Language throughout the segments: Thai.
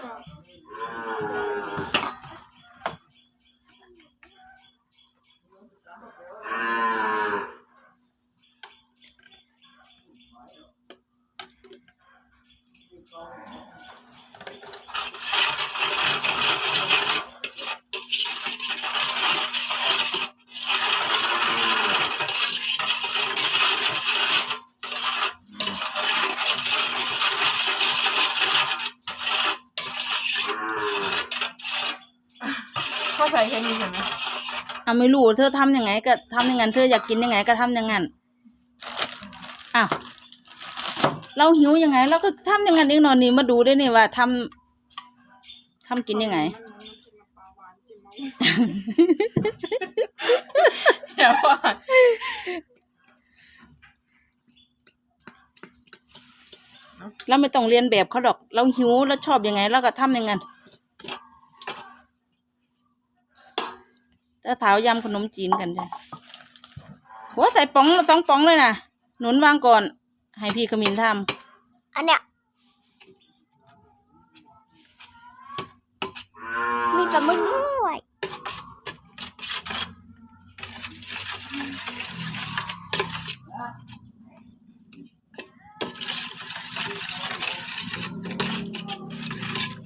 ชอ บเข้าใส่แค่นี้ใช่ไหมอะไม่รู้เธอทำยังไงก็ทำอย่างนั้นเธออยากกินยังไงก็ทำอย่างนั้นอ้าวเราหิวยังไงเราก็ทำอย่างนั้นเองนอนนี่มาดูได้นี่ว่าทำทำกินยังไงเดี๋ยวว่าเราไม่ต้องเรียนแบบเขาดอก เราหิวแล้วชอบยังไงเราก็ทำอย่างนั้น ถ้าเท้ายำขนมจีนกันจ้ะโหใส่ป๋องเราต้องป๋องเลยนะหนุนวางก่อน ให้พี่ขมินทอันเนี้ยมีปลาหมึกด้วย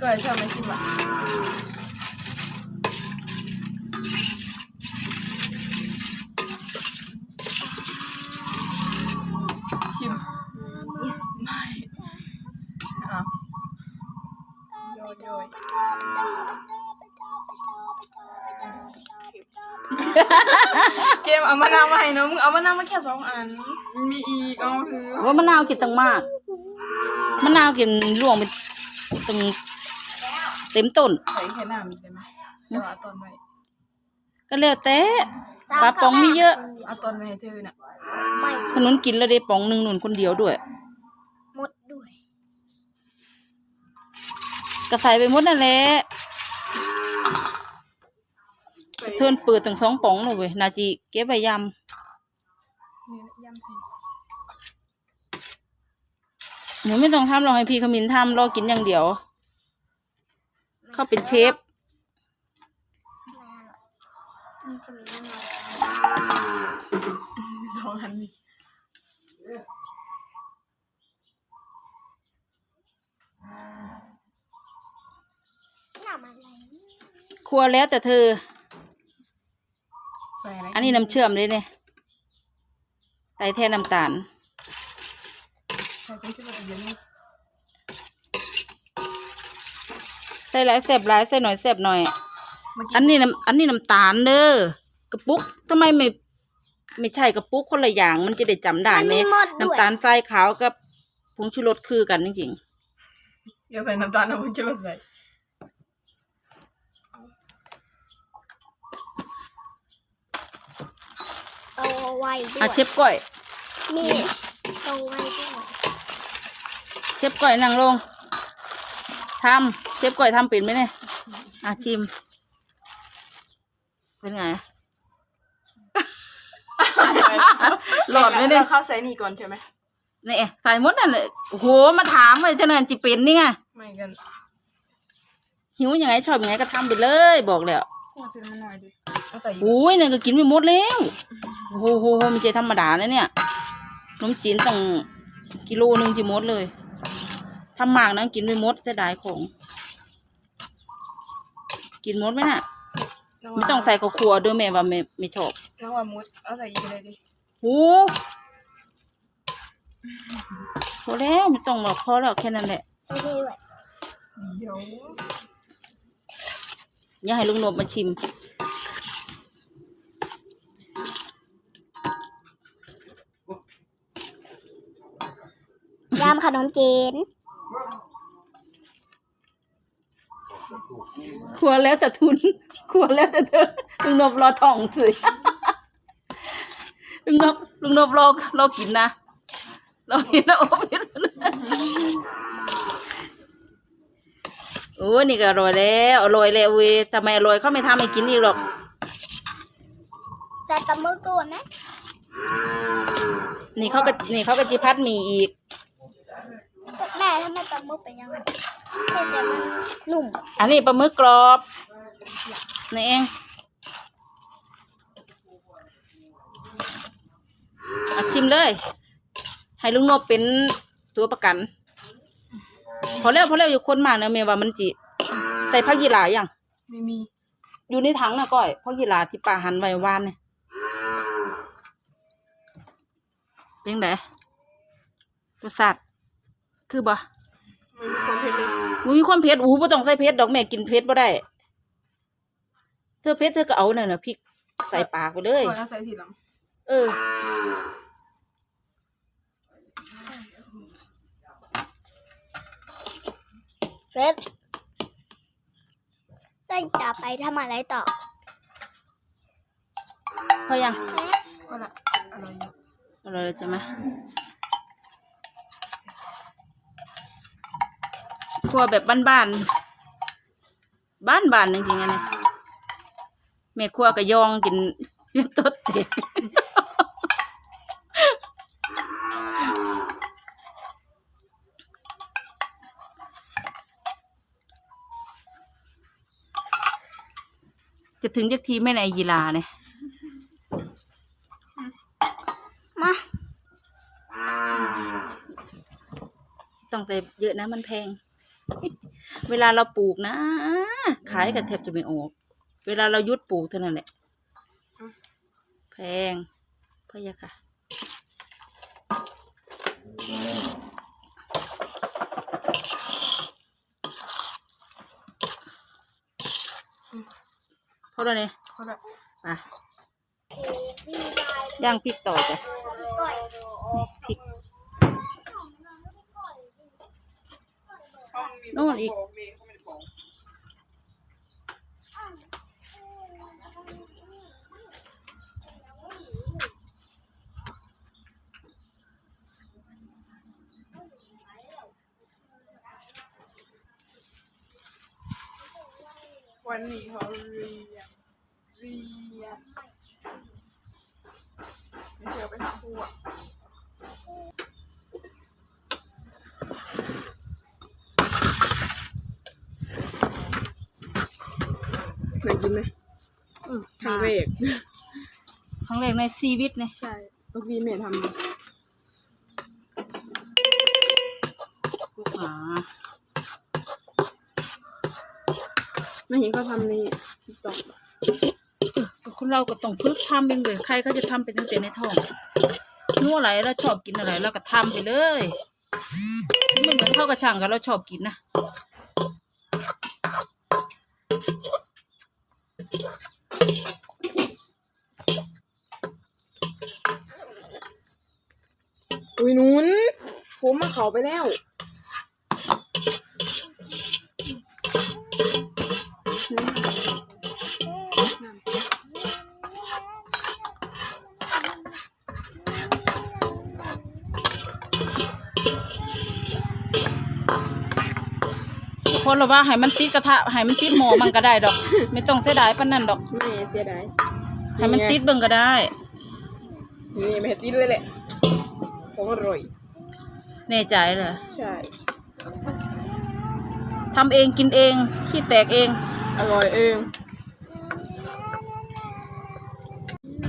ก็ชอบไหมชิบะ มเอามะนาวมาให้น้องมึงเอามะนาวมาแค่สองอัน มีอีกเอาคือำว่ามะนาวกินตั้งมากมะนาวกินล่วงไปตั้งเต็มต้น ใส่แค่น้ำอีกได้ไหมเดี๋ยวเอาตอนไว้ก็แล้วแต่ปลาป๋องมีเยอะเอาตอนไว้ให้เธอน่ะไม่ขนุนกินแล้วได้ป๋องหนึ่งหนุนคนเดียวด้วย หมดด้วยก็ใส่ไปหมดนั่นแหละเทินเปิดตั้งสองป๋องเลยเว้ยนาจีเก็บไว้ยนี่ยำใส่ำหนูไม่ต้องทำหรอกให้พี่ขมินทำรอกินอย่างเดียว เขาเป็นเชฟสองอันนี้น้ำอะไรครัวแล้วแต่เธอ ใส่อะไรอันนี้น้ำเชื่อมเลยเนี่ยใส่แทนน้ำตาลใส่เป็นที่มันเยอะนี่ใส่หลายแสบหลายใส่หน่อยแสบหน่อย เมื่อกี้อันนี้น้ำอันนี้น้ำตาลเด้อกระปุกทำไมไม่ไม่ใช่กระปุกคนละอย่างมันจะได้จำได้ไหมมันมีหมดด้วย น้ำตาลทรายขาวกับผงชูรสคือกันจริงเดี๋ยวใส่น้ำตาลเอาไปกินรสใส่ เอา ไว้ด้ๆวอะเชฟก้อย มีเอาไว้ด้วยเชฟก้อยนั่งลงทำเชฟก้อยทำเป็นไหมเนี่ยอะชิม เป็นไง หลอดไหมเนี่ยราข้าวใส่นี่ก่อนใช่ไหมนี่ใส่หมดนั่นเลยโอ้โหมาถามเลยเท่านั้นจิเป็นนี่ไงไม่กันหิวยังไงชอบยังไงก็ทำไปเลยบอกแล้ว ขอซื้อมาหน่อยดิเอาใส่อีกโอ้ยเนี่ยก็กินไปหมดแล้ว โอ้โหโหโหมันจะธรรมดานะเนี่ยขนมจีนตั้งกิโลหนึ่งจิหมดเลยทำมากนะกินไปหมดจะได้ของ กินหมดไหมน่ะไม่ต้องใส่ข้าวคั่วเด้วยแม่ว่าไม่ไม่ชอบแล้วว่ามุดเอาใส่อีกเลยดิโอ้พอแล้วไม่ต้องหรอกพอแล้วแค่นั้นแหละใส่ด้วยเดี๋ยว อย่าให้ลุงนบมาชิม ยำขนมจีนครัวแล้วแต่ทุนครัวแล้วแต่เธอลุงนบรอท่องสิลุงนบลุงนบรอรอกินนะรอกินนะโอ้ย โอ้ยนี่ก็อร่อยแล้วอร่อยแล้วเว้ยทำไมอร่อยเขาไม่ทำให้กินอีกหรอกใส่ปลาหมึกด้วยไหมนี่เขาก็นี่เขาก็จิพัดหมีอีกแม่ทำไมปลาหมึกเป็นยังไงแต่จะมันหนุ่มอันนี้ปลาหมึกกรอบนี่เองอะชิมเลย ให้ลุงนบเป็นตัวประกัน พอแล้วพอแล้วอยู่คนมากนะเมย์ว่ามันจิใส่ผักยีหราอย่างไม่มี อยู่ในถังนะก้อยผักยีหราที่ป้าหั่นไว้วานเนี่ยเป็นไงรสชาติคือบ่ไม่มีความเผ็ดเลยอุ้ยความเผ็ดอู้บ่ต้องใส่เผ็ดดอกแม่กินเผ็ดบ่ได้ เธอเผ็ดเธอก็เอานั่นน่ะพริกใส่ปากไปเลยขอเอาใส่ทีหลัง เออ เฟสได้จะไปทำอะไรต่อพอยังก็ละอร่อยอยู่อร่อยแล้วใช่ไหมครัวแบบบ้านๆบ้านๆจริงๆอันนี้แม่ครัวก็ยองกินยังตดเด็ก จะถึงจักทีไม่ในยีลาเนี่ยมาต้องใส่เยอะนะมันแพง เวลาเราปลูกนะ ขายกับแทบจะไม่ออก เวลาเรายุดปลูกเท่านั้นแหละ แพงพะยะค่ะ เพราะอะไรเนี่ยก็ละอะย่างพริกต่อจ้ะพริกนู่นอีก วันนี้เขาเรียนเรียนไม่เชื่อไปถามผู้อะเคยกินไหมครั้งแรกครั้งแรกในชีวิตเนี่ยใช่ตกดีเมย์ทำ นเขาทำในติ๊กต็อกคนเราก็ต้องฝึกทำเองเลยใครเขาจะทำเป็นตั้งแต่ในท้องนู่อะไรเราชอบกินอะไรเราก็ทำไปเลยไม่เหมือนข้าวกระช่างกับเราชอบกินนะอุ้ยนุ้นผมมาเขาไปแล้ว คนเราว่าให้มันติดกระทะให้มันติดหม้อมันก็ได้ดอก ไม่ต้องเสียดายปานนั้นดอก แม่เสียดายให้มันติดเบิ่งก็ได้ นี่แม่ติดเลยแหละของอร่อย แน่ใจเลยใช่ ทำเองกินเองขี้แตกเอง อร่อยเอง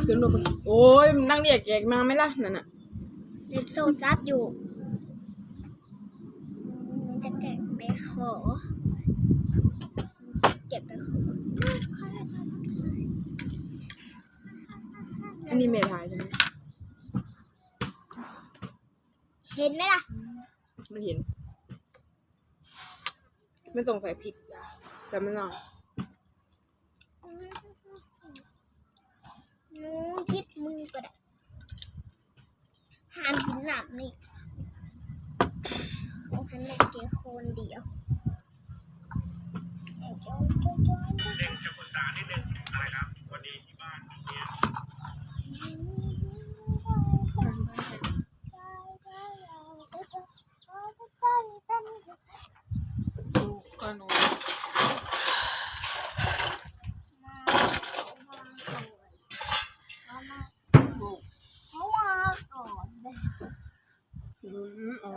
เดี๋ยวลงไปโอ้ยมันนั่งเรียกแกกมาไหมล่ะนั่นน่ะเด็กโซซับอยู่มันจะเก็บไปขอ เก็บไปขออันนี้แม่ถ่ายใช่ไหมเห็นไหมล่ะไม่เห็น ไม่ต้องใส่พริก แต่ไม่เอาหนูยิบมือก็ได้ห้ามกินหนับนี่เขาหันมาเกี่ยวคนเดียว ก็หนูเพราะว่าก่อนอืมอ๋อ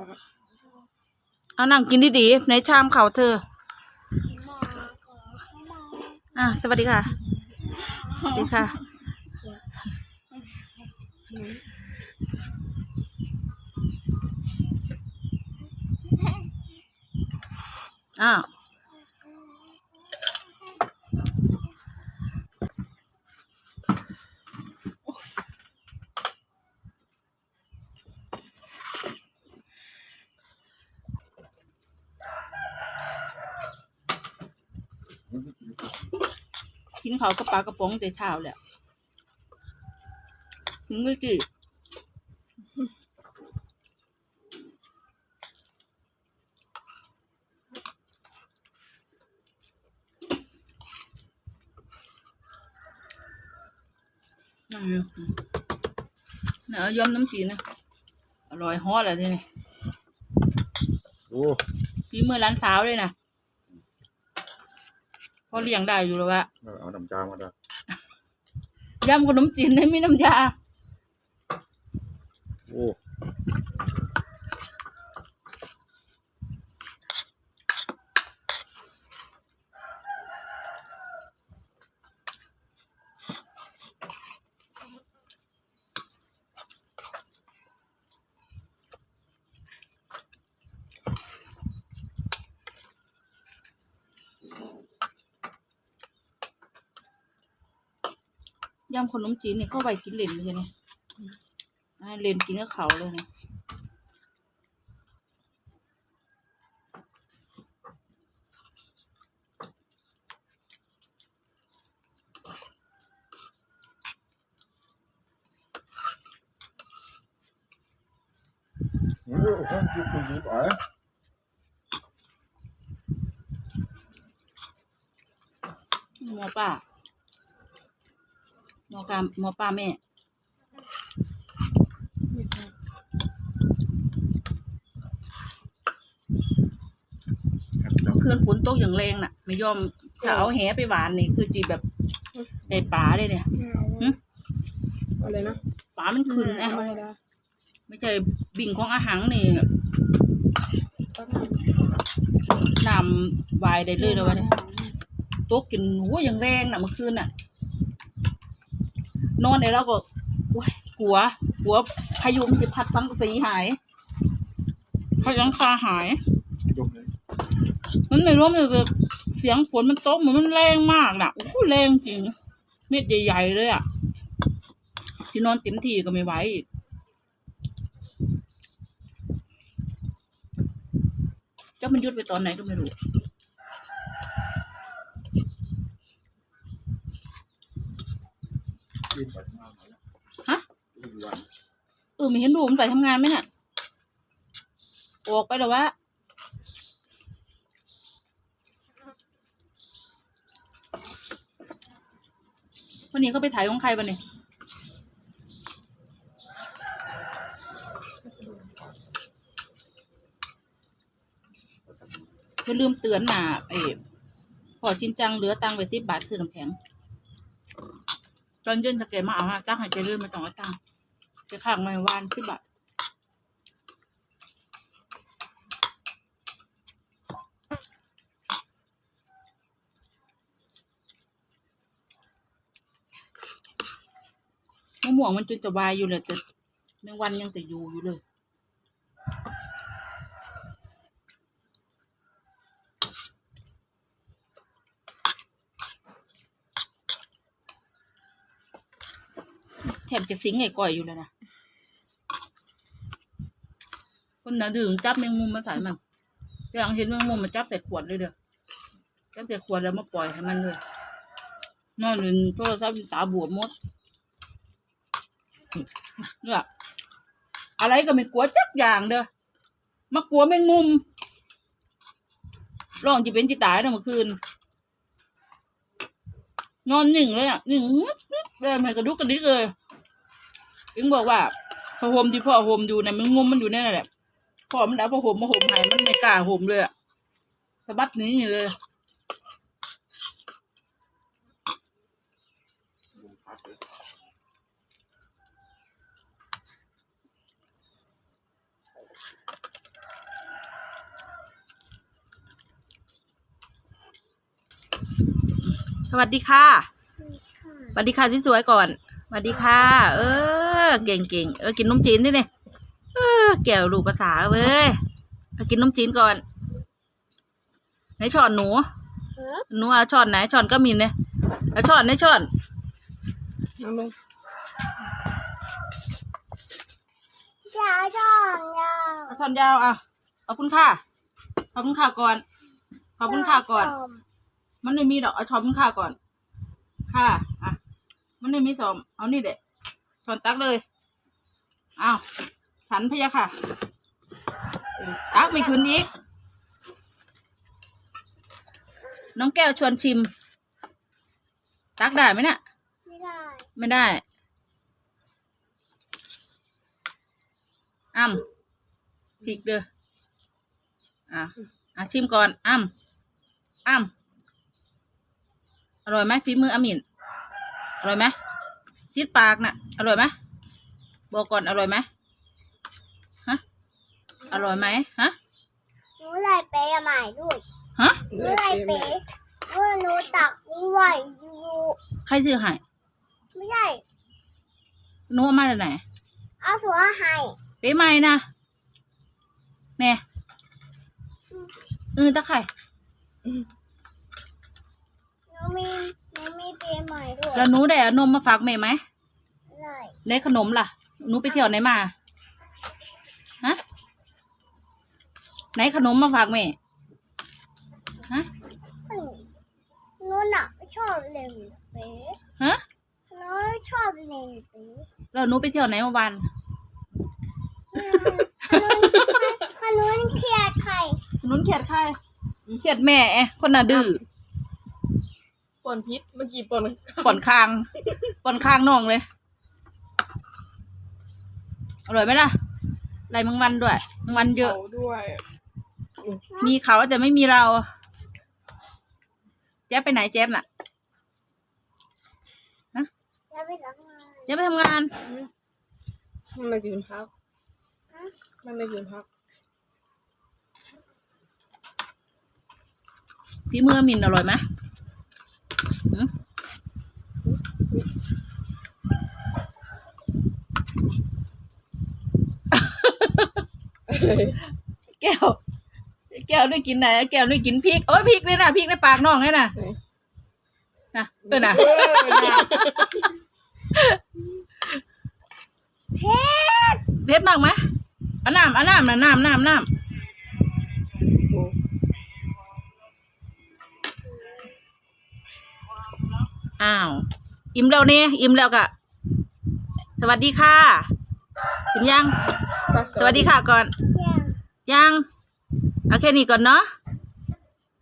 เอานั่งกินดีๆในชามเขาเธอ หมอขอหมอ อะ สวัสดีค่ะ สวัสดีค่ะ อ้าว กินเขาวกับปลากระป๋องแต่เช้าแหละถึงก็กี่นั่นอยู่เนี่ยเอายอมน้ำจีนนะอร่อยฮอตเลยทีนี้โอ้ฝีมือร้านสาวเลยนะพ อเลี้ยงได้อยู่แล้ววะเอาน้ำจางมาได้ยำขนมจีนไม่มีน้ำยา โอ้ ยำขนมจีนเนี่ยเข้าไปกินเหลนเลยเนี่ยเหลนกินกับเขาเลยเนี่ยโหข้างยุบยุบอะ หมอป้าหมอกามหมอป้าแม่เมื่อคืนฝนตกอย่างแรงน่ะ ไม่ยอมถ้าเอาแหไปหวานนี่คือจีแบบได้ปลาได้เนี่ยอะไรนะปลามันขึ้นนะไม่ได้ไม่ใช่บิ่งของอาหารนี่แป๊บนึงน้ำวายได้เลยแล้ววะเนี่ยตกกินหัวอย่างแรงน่ะเมื่อคืนน่ะ นอนในเราก็โอ๊ยกลัวกลัวพายุมันจะพัดสังกะสีหายพายังคาหาย มันไม่รู้มันจะเสียงฝนมันตกเหมือนมันแรงมากนะโอ้โหแรงจริง เม็ดใหญ่ๆเลยอะที่นอนเต็มที่ก็ไม่ไหวอีกจ้ามันยุดไปตอนไหนก็ไม่รู้ ยืนไปทำงานมาแล้ว ฮะยืนวันเออไม่เห็นดูมันไปทำงานไหมเนี่ยออกไปแล้ววะวันนี้เขาไปถ่ายของใครบ้างเนี่ยอย่าลืมเตือนมาเออพอชินจังเหลือตังค์ไปสิบบาทซื้อน้ำแข็ง ตอนเย็นสเกตมาเอาฮะจ้างให้ใจเลื่นมาต้องเอาตังจะข้างไม่วานสิบบาทมะม่วงมันจนจะวายอยู่เลยแต่แมงวันยังแต่อยู่อยู่เลย จะสิงไอ้ก่อยอยู่เลยนะคนน่ะดื่มจับแมงมุมมาใส่มันแต่หลังเห็นแมงมุมมันจับใส่ขวดเลยเด้อจับใส่ขวดแล้วมาปล่อยให้มันเลยนอนอยู่โทรศัพท์ตาบวมมดเนี่ยอะไรก็ไม่กลัวจักอย่างเด้อมากลัวแมงมุมร้องจะเป็นจิตายนะเมื่อคืน นอนหนึ่งเลยอะหนึ่งเลยมันกระดุกกระดิกเลย ถึงบอกว่าผ้าห่มที่พ่อห่มอยู่เนี่ยมันงมมันอยู่แน่แหละพ่อมันเอาผ้าห่มมาห่มให้มันไม่กล้าห่มเลยสะบัดนี้เลยสวัสดีค่ะ สวัสดีค่ะสวยๆก่อน สวัสดีค่ะ เออ เก่งเก่งๆเออกินนมจีนดิเนี่ยเออแก้วลูกภาษาเว้ยเอากินนมจีนก่อนไหนช้อนหนูเฮ้ยหนูเอาช้อนไหนช้อนก็มีเนี่ยเอาช้อนไหนช้อนน้ำมึงยาวจ้องยาวเอาช้อนยาวอะขอบคุณค่ะขอบคุณค่ะก่อนขอบคุณค่ะก่อน มันไม่มีดอกเอาช้อนคุณค่าก่อน ค่ะอะมันไม่มีสอมเอานี่เด็ ช้อนตักเลยอ้าวฉันพะยะค่ะเออตักไม่คืนอีก น้องแก้วชวนชิม ตักได้ไหมเนี่ยไม่ได้ ไม่ได้อ้ำพริกเด้ออะอะชิมก่อนอ้ำอ้ำอร่อยไหมฝีมืออามินอร่อยไหม จิดปากน่ะ อร่อยไหมบอกก่อนอร่อยไหมฮะอร่อยไหมฮะหนูเลยเปย์ใหม่ด้วยฮะหนูเลยเปย์เมื่อหนูตักไหวอยู่ใครซื้อให้ไม่ใช่หนูเอามาจากไหนเอาสัวให้เป๊ะไหมนะแน่เออตะไคร่หนูมี หนูมีเปย์ใหม่ด้วยแล้วหนูได้เอานมมาฝากแม่ไหมเลยได้ขนมล่ะหนูไปเที่ยวไหนมาฮะไหนขนมมาฝากแม่ฮะอืมหนูหนักชอบเล่นเปย์ฮะหนูชอบเล่นเปย์แล้วหนูไปเที่ยวไหนเมื่อวานขนุนเครียดใครหนุนเขียดใครเขียดแม่เอะคนน่ะดื้อ ปนพิษเมื่อกี้ปนป่อนคางป่อนคางน้องเลย อร่อยไหมล่ะไรมังวันด้วยมังวันเยอะ เขาด้วยมีเขาแต่ไม่มีเรา แจ๊บไปไหนแจ๊บน่ะจะไปทำงานแจ๊บไปทำงาน มันไม่กินพัก มันไม่กินพักฝีมือมินอร่อยไหมหืม แก้ว แก้วนี่กินไหนแก้วนี่กินพริกโอ้ยพริกนี่นะพริกในปากน้องไงน่ะนะเออน่ะเออน่ะเผ็ดมากไหมเอาน้ำเอาน้ำนะน้ำน้ำน้โอ้าว อิ่มแล้วเนี่ยอิ่มแล้วกะสวัสดีค่ะ อิ่มยัง สวัสดีค่ะก่อนยังยังเอาแค่นี้ก่อนเนาะ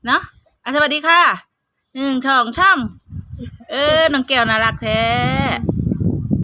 เนาะอะสวัสดีค่ะหนึ่งช่องช่ำเออน้องแก้วน่ารักแท้